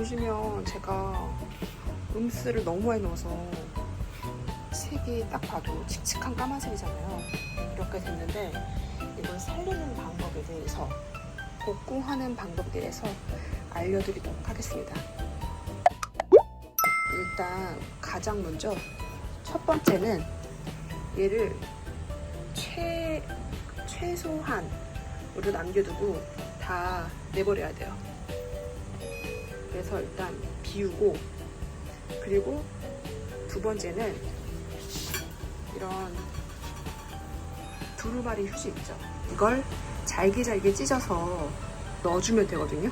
보시면 제가 음스를 너무 많이 넣어서 색이 딱 봐도 칙칙한 까만색이잖아요. 이렇게 됐는데 이걸 살리는 방법에 대해서 복구하는 방법에 대해서 알려드리도록 하겠습니다. 일단 가장 먼저 첫 번째는 얘를 최 최소한으로 남겨두고 다 내버려야 돼요. 그래서 일단 비우고 그리고 두 번째는 이런 두루마리 휴지 있죠. 이걸 잘게 잘게 찢어서 넣어주면 되거든요.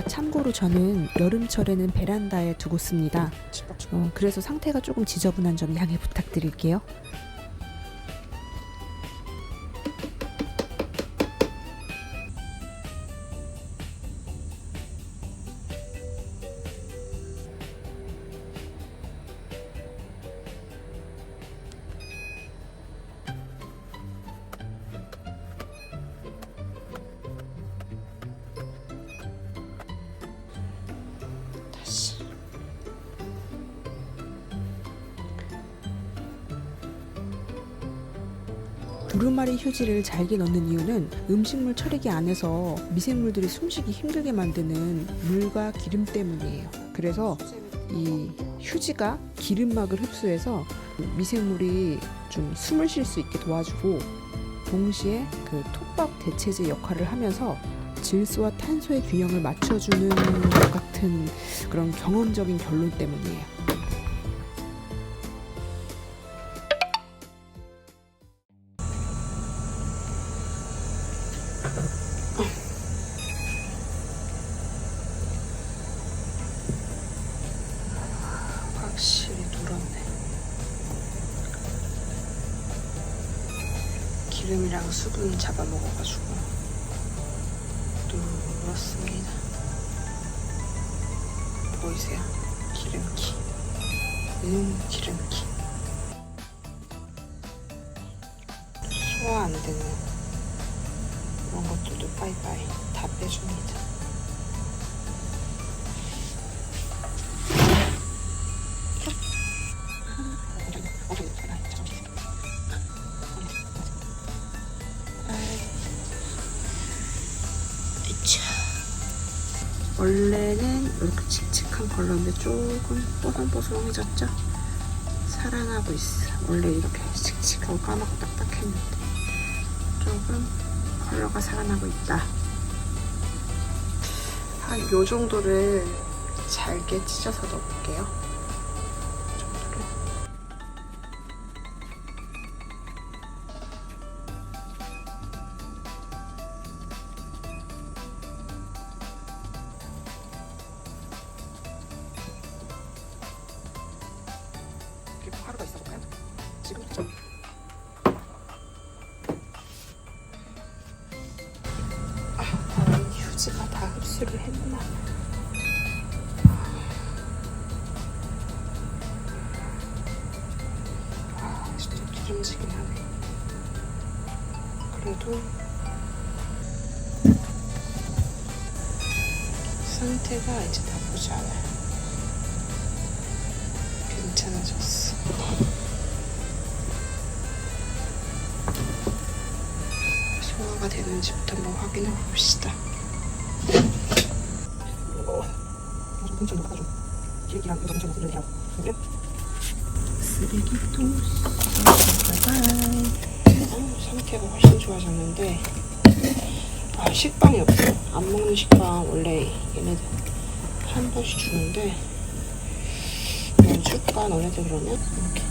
아 참고로 저는 여름철에는 베란다에 두고 씁니다. 어, 그래서 상태가 조금 지저분한 점 양해 부탁드릴게요. 두루마리 휴지를 잘게 넣는 이유는 음식물 처리기 안에서 미생물들이 숨쉬기 힘들게 만드는 물과 기름 때문이에요. 그래서 이 휴지가 기름막을 흡수해서 미생물이 좀 숨을 쉴 수 있게 도와주고 동시에 그 톱밥 대체제 역할을 하면서 질소와 탄소의 균형을 맞춰주는 것 같은 그런 경험적인 결론 때문이에요. 기름이랑 수분 잡아먹어가지고 누렇습니다. 보이세요? 기름기. 음, 기름기. 소화 안 되는 이런 것들도 빠이빠이 다 빼줍니다. 원래는 이렇게 칙칙한 컬러인데 조금 뽀송뽀송해졌죠? 살아나고 있어. 원래 이렇게 칙칙하고 까맣고 딱딱했는데 조금 컬러가 살아나고 있다. 한 요 정도를 잘게 찢어서 넣어볼게요. 좀 아, 과연 휴지가 다 흡수를 했나? 아, 진짜 기름지긴 하네. 그래도 상태가 이제 나쁘지 않아요. 괜찮아졌어. 소화가 되는지부터 한번 확인해 봅시다. 쓰레기통. 상태가 훨씬 좋아졌는데 아 식빵이 없어. 안 먹는 식빵 원래 얘네들 한 번씩 주는데 뭐 줄까 너네들 그러면 이렇게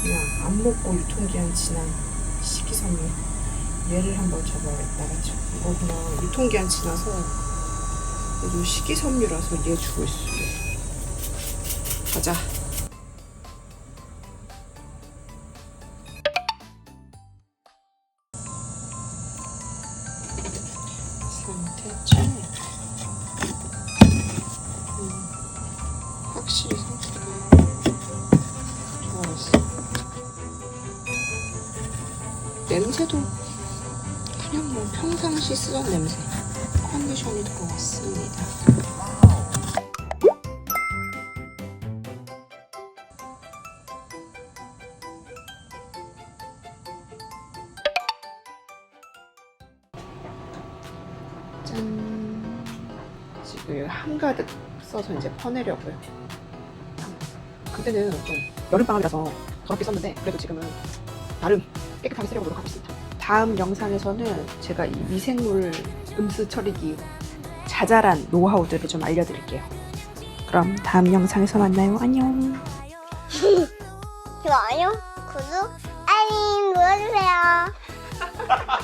그냥 안 먹고 유통기한 지난 식이섬유 얘를 한번 줘봐야겠다 그죠 이거 그냥 유통기한 지나서 그래도 식이섬유라서 얘 주고 있어 가자. 상태 좀 음. 확실히 상추가 좋아졌어. 냄새도 그냥 뭐 평상시 쓰던 냄새. 컨디션이 들어왔습니다. 짠. 지금 한가득 써서 이제 퍼내려고요. 그때는 좀 여름방학이라서 더럽게 썼는데 그래도 지금은 나름 깨끗하게 쓰려고 노력하고 있습니다. 다음 영상에서는 제가 이 미생물 음수 처리기 자잘한 노하우들을 좀 알려드릴게요. 그럼 다음 영상에서 만나요. 안녕. 좋아요, 구독, 알림 눌러주세요.